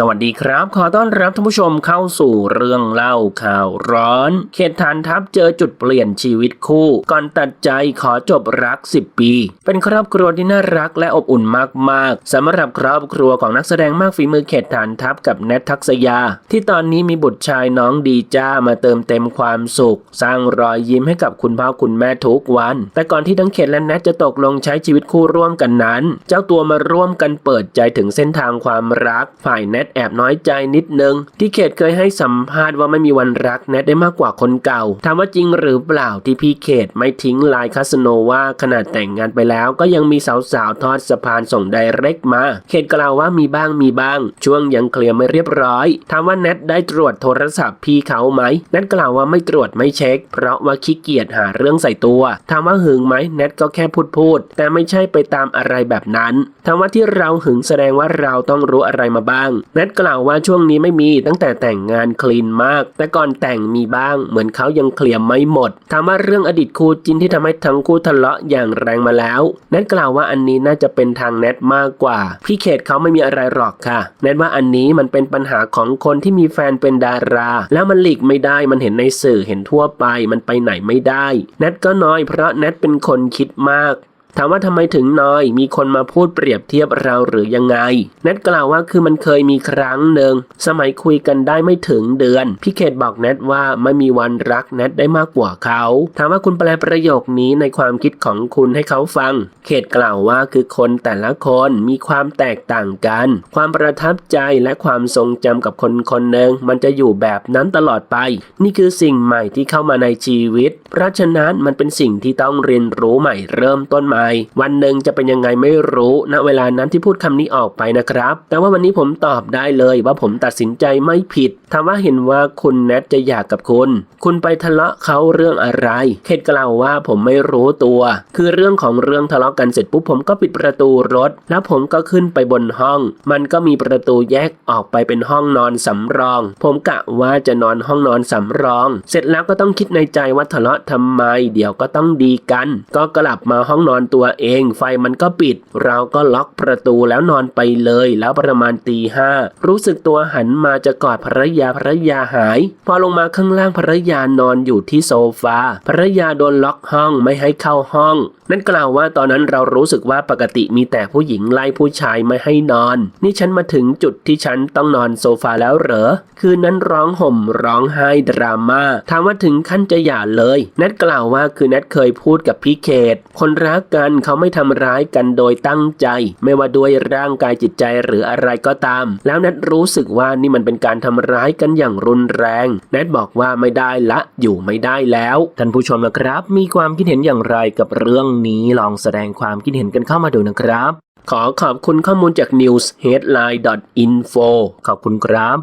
สวัสดีครับ ขอต้อนรับท่านผู้ชมเข้าสู่เรื่องเล่าข่าวร้อน เขตฐานทัพเจอจุดเปลี่ยนชีวิตคู่ ก่อนตัดใจขอจบรัก 10 ปี เป็นครอบครัวที่น่ารักและอบอุ่นมากๆสำหรับครอบครัวของนักแสดงมากฝีมือเขตฐานทัพกับแนททักษยา ที่ตอนนี้มีบุตรชายน้องดีจ้ามาเติมเต็มความสุข สร้างรอยยิ้มให้กับคุณพ่อคุณแม่ทุกวัน แต่ก่อนที่ทั้งเขตและแนทจะตกลงใช้ชีวิตคู่ร่วมกันนั้น เจ้าตัวมาร่วมกันเปิดใจถึงเส้นทางความรักฝ่ายแนทแอบน้อยใจนิดนึง ที่เขตเคยให้สัมภาษณ์ว่าไม่มีวันรักแนทได้มากกว่าคนเก่าถามว่าจริงหรือเปล่าที่พี่เขตไม่ทิ้งลายคาสโนว่าขนาดแต่งงานไปแล้วก็ยังมีสาวๆทอดสะพานส่งไดเรกมา เขตกล่าวว่ามีบ้างมีบ้าง ช่วงยังเคลียร์ไม่เรียบร้อยถามว่าแนทได้ตรวจโทรศัพท์พี่เขาไหมแนทกล่าวว่าไม่ตรวจไม่เช็ค เพราะว่าขี้เกียจหาเรื่องใส่ตัวถามว่าหึงไหมแนทก็แค่พูดพูด แต่ไม่ใช่ไปตามอะไรแบบนั้นถามว่าที่เราหึงแสดงว่าเราต้องรู้อะไรมาบ้างแนทกล่าวว่าช่วงนี้ไม่มีตั้งแต่แต่งงานคลีนมาก แต่ก่อนแต่งมีบ้าง เหมือนเขายังเคลียร์ไม่หมดถามว่าเรื่องอดีตคู่จินที่ทำให้ทั้งคู่ทะเลาะอย่างแรงมาแล้วแนทกล่าวว่าอันนี้น่าจะเป็นทางแนทมากกว่า พี่เขตเขาไม่มีอะไรหรอกค่ะแนทว่าอันนี้มันเป็นปัญหาของคนที่มีแฟนเป็นดารา แล้วมันหลีกไม่ได้มันเห็นในสื่อเห็นทั่วไปมันไปไหนไม่ได้แนทก็น้อยเพราะแนทเป็นคนคิดมาก ถามว่าทำไมถึงน้อย มีคนมาพูดเปรียบเทียบเราหรือยังไง แนทกล่าวว่าคือมันเคยมีครั้งหนึ่ง สมัยคุยกันได้ไม่ถึงเดือน พี่เขตบอกแนทว่าไม่มีวันรักแนทได้มากกว่าเขา ถามว่าคุณแปลประโยคนี้ในความคิดของคุณให้เขาฟัง เขตกล่าวว่าคือคนแต่ละคนมีความแตกต่างกัน ความประทับใจและความทรงจำกับคนคนหนึ่งมันจะอยู่แบบนั้นตลอดไป นี่คือสิ่งใหม่ที่เข้ามาในชีวิต เพราะฉะนั้นมันเป็นสิ่งที่ต้องเรียนรู้ใหม่เริ่มต้นใหม่วันหนึ่งจะเป็นยังไงไม่รู้ณเวลานั้นที่พูดคำนี้ออกไปนะครับ แต่ว่าวันนี้ผมตอบได้เลยว่าผมตัดสินใจไม่ผิดถามว่าเห็นว่าคุณแนทจะอยากกับคุณ คุณไปทะเลาะเขาเรื่องอะไรเขตกล่าวว่าผมไม่รู้ตัว คือเรื่องของเรื่องทะเลาะกันเสร็จปุ๊บผมก็ปิดประตูรถ แล้วผมก็ขึ้นไปบนห้อง มันก็มีประตูแยกออกไปเป็นห้องนอนสำรอง ผมกะว่าจะนอนห้องนอนสำรอง เสร็จแล้วก็ต้องคิดในใจว่าทะเลาะทำไม เดี๋ยวก็ต้องดีกัน ก็กลับมาห้องนอนตัวเอง ไฟมันก็ปิด เราก็ล็อกประตูแล้วนอนไปเลย แล้วประมาณตีห้ารู้สึกตัวหันมาจะกอดภรรยาภรรยาหาย พอลงมาข้างล่างภรรยานอนอยู่ที่โซฟาภรรยาโดนล็อกห้องไม่ให้เข้าห้อง นั่นกล่าวว่าตอนนั้นเรารู้สึกว่าปกติมีแต่ผู้หญิงไล่ผู้ชายไม่ให้นอน นี่ฉันมาถึงจุดที่ฉันต้องนอนโซฟาแล้วเหรอ คืนนั้นร้องห่มร้องไห้ดราม่าถามว่าถึงขั้นจะหย่าเลยแนทกล่าวว่าคือแนทเคยพูดกับพี่เขต คนรักกัน เขาไม่ทำร้ายกันโดยตั้งใจ ไม่ว่าด้วยร่างกายจิตใจหรืออะไรก็ตาม แล้วแนทรู้สึกว่านี่มันเป็นการทำร้ายกันอย่างรุนแรงแนทบอกว่าไม่ได้ละอยู่ไม่ได้แล้ว ท่านผู้ชมนะครับ มีความคิดเห็นอย่างไรกับเรื่องนี้ลองแสดงความคิดเห็นกันเข้ามาดูนะครับ ขอขอบคุณข้อมูลจาก newsheadline.info ขอบคุณครับ